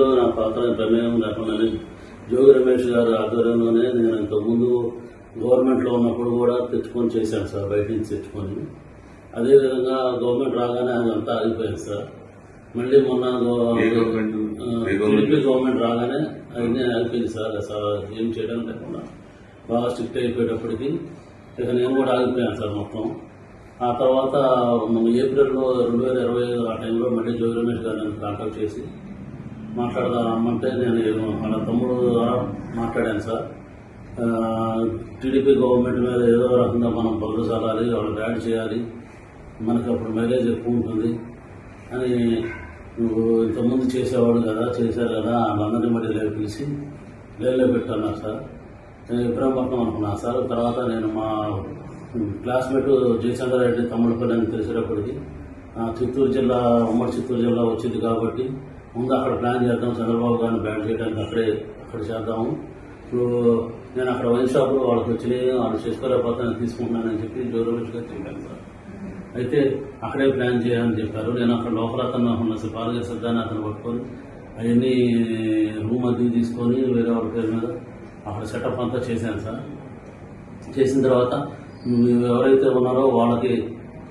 దీనిలో నా పాత్ర ప్రమేయం లేకుండా జోగి రమేష్ గారి ఆధ్వర్యంలోనే నేను ఇంతకుముందు గవర్నమెంట్లో ఉన్నప్పుడు కూడా తెచ్చుకొని చేశాను సార్ బయట నుంచి తెచ్చుకొని. అదేవిధంగా గవర్నమెంట్ రాగానే అదంతా ఆగిపోయింది సార్. మళ్ళీ మొన్న గవర్నమెంట్? గవర్నమెంట్? టీడీపీ గవర్నమెంట్ రాగానే అవన్నీ ఆగిపోయింది సార్. ఏం చేయడం లేకుండా. బాగా స్ట్రిక్ట్ అయిపోయేటప్పటికి ఇక నేను కూడా ఆగిపోయాను సార్ మొత్తం. ఆ తర్వాత మన ఏప్రిల్లో రెండు వేల ఇరవై ఐదు ఆ టైంలో మళ్ళీ జోగి రమేష్ గారు నన్ను కాంటాక్ట్ చేసి మాట్లాడదాం రమ్మంటే నేను వాళ్ళ తమ్ముడు ద్వారా మాట్లాడాను సార్. టీడీపీ గవర్నమెంట్ మీద ఏదో రకంగా మనం బదులు చల్లాలి వాళ్ళు బ్యాడ్ చేయాలి మనకి అప్పుడు మైలేజ్ ఎక్కువ ఉంటుంది అని నువ్వు ఇంతకుముందు చేసేవాడు కదా చేశారు కదా వాళ్ళందరినీ మళ్ళీ లేపు పిలిచి లేలో పెట్టాను సార్. నేను ఇబ్రాహీంపట్నం అనుకున్నా సార్. తర్వాత నేను మా క్లాస్మేట్ జయశంకర్ రెడ్డి తమ్ముడు అని తెలిసేటప్పటికి చిత్తూరు జిల్లా ఉమ్మడి చిత్తూరు జిల్లా వచ్చింది కాబట్టి ముందు అక్కడ ప్లాన్ చేద్దాం చంద్రబాబు గారిని బ్యాన్ చేయడానికి అక్కడే అక్కడ చేద్దాము. ఇప్పుడు నేను అక్కడ వైన్ షాప్లో వాళ్ళకి వచ్చినాయి వాళ్ళు చేసుకోలేకపోతే నేను తీసుకుంటున్నానని చెప్పి జోరోజుగా చెప్పాను సార్. అయితే అక్కడే ప్లాన్ చేయాలని చెప్పారు. నేను అక్కడ లోపల అతను ఉన్న పాలక సిద్ధాన్ని అతను పట్టుకొని అవన్నీ రూమ్ అది తీసుకొని వేరే వాళ్ళ పేరు మీద అక్కడ సెటప్ అంతా చేశాను సార్. చేసిన తర్వాత ఎవరైతే ఉన్నారో వాళ్ళకి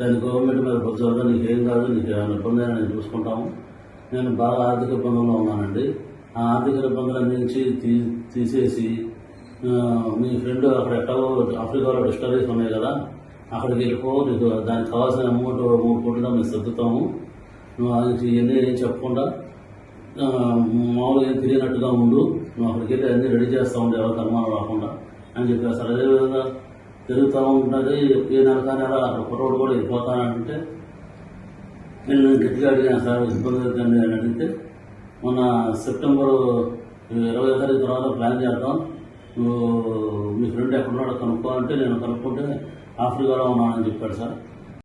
దాన్ని గవర్నమెంట్ మీద బుజ్జాలి నీకు ఏం కాదు నీకు ఏమైనా ఇబ్బంది అయినా నేను చూసుకుంటాము. నేను బాగా ఆర్థిక ఇబ్బందుల్లో ఉన్నానండి. ఆ ఆర్థిక ఇబ్బందులన్నీ నుంచి తీ తీసేసి మీ ఫ్రెండ్ అక్కడ ఎక్కడో ఆఫ్రికాలో డిస్టరీస్ ఉన్నాయి కదా అక్కడికి వెళ్ళిపో నీకు దానికి కావాల్సిన అమౌంట్ మూడు కోట్లుగా మేము సర్దుతాము. నువ్వు అది ఇవన్నీ ఏం చెప్పకుండా మామూలుగా ఏం తెలియనట్టుగా ఉండు. నువ్వు అక్కడికి వెళ్ళి అన్నీ రెడీ చేస్తా ఉండే ఎవరికి అనుమానం రాకుండా అని చెప్పారు అదేవిధంగా తిరుగుతూ ఉంటుంది ఏ నెల నెల అక్కడ కుర్రోడు కూడా వెళ్ళిపోతానంటే నేను గట్టిగా అడిగాను సార్ ఇబ్బంది అవుతుంది అని అడిగితే మొన్న సెప్టెంబర్ ఇరవై తారీఖు తర్వాత ప్లాన్ చేద్దాం. నువ్వు మీ ఫ్రెండ్ ఎక్కడున్నాడో కనుక్కో అంటే నేను కనుక్కుంటే ఆఫ్రికాలో ఉన్నానని చెప్పాడు సార్.